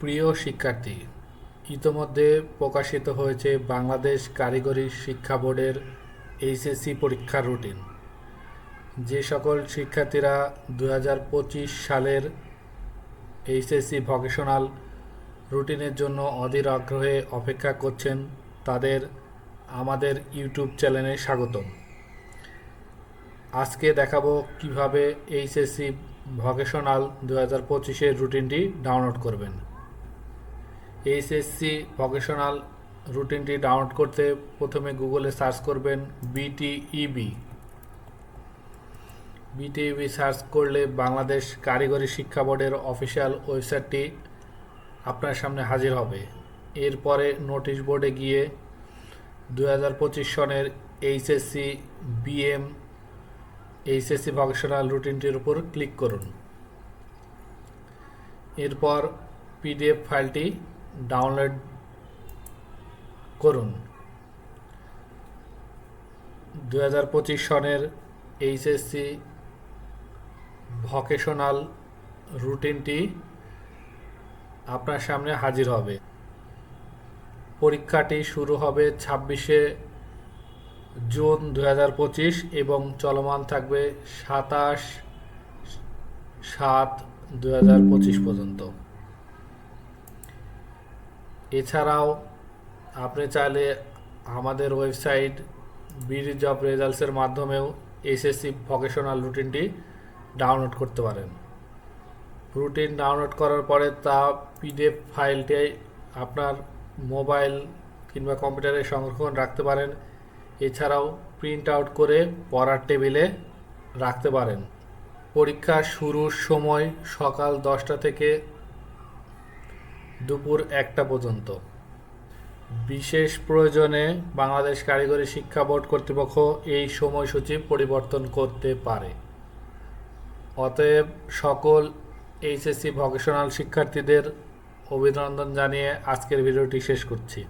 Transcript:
প্রিয় শিক্ষার্থী, ইতোমধ্যে প্রকাশিত হয়েছে বাংলাদেশ কারিগরি শিক্ষা বোর্ডের এইচএসসি পরীক্ষার রুটিন। যে সকল শিক্ষার্থীরা দু হাজার পঁচিশ সালের এইচএসসি ভকেশনাল রুটিনের জন্য অধীর আগ্রহে অপেক্ষা করছেন, তাদের আমাদের ইউটিউব চ্যানেলে স্বাগতম। আজকে দেখাবো কীভাবে এইচএসসি ভকেশনাল দু হাজার পঁচিশের রুটিনটি ডাউনলোড করবেন। এইচএসসি ভকেশনাল রুটিনটি ডাউনলোড করতে প্রথমে গুগলে সার্চ করবেন বিটিইবি বিটিইবি সার্চ করলে বাংলাদেশ কারিগরি শিক্ষা বোর্ডের অফিসিয়াল ওয়েবসাইটটি আপনার সামনে হাজির হবে। এরপরে নোটিশ বোর্ডে গিয়ে দু হাজার পঁচিশ সনের এইচএসসি বিএম এইচএসসি ভকেশনাল রুটিনটির উপর ক্লিক করুন। এরপর পিডিএফ ফাইলটি ডাউনলোড করুন। দু হাজার পঁচিশ সনের এইচএসসি ভকেশনাল রুটিনটি আপনার সামনে হাজির হবে। পরীক্ষাটি শুরু হবে ছাব্বিশে জুন দু হাজার পঁচিশ এবং চলমান থাকবে সাতাশ সাত দু পর্যন্ত। এছাড়াও আপনি চাইলে আমাদের ওয়েবসাইট বিডি জব রেজাল্টসের মাধ্যমেও এসএসসি ভকেশনাল রুটিনটি ডাউনলোড করতে পারেন। রুটিন ডাউনলোড করার পরে তা পিডিএফ ফাইলটি আপনার মোবাইল কিংবা কম্পিউটারে সংরক্ষণ রাখতে পারেন। এছাড়াও প্রিন্ট আউট করে পড়ার টেবিলে রাখতে পারেন। পরীক্ষা শুরুর সময় সকাল দশটা থেকে দুপুর একটা পর্যন্ত। বিশেষ প্রয়োজনে বাংলাদেশ কারিগরি শিক্ষা বোর্ড কর্তৃপক্ষ এই সময়সূচি পরিবর্তন করতে পারে। অতএব সকল এইচএসসি ভকেশনাল শিক্ষার্থীদের অভিনন্দন জানিয়ে আজকের ভিডিওটি শেষ করছি।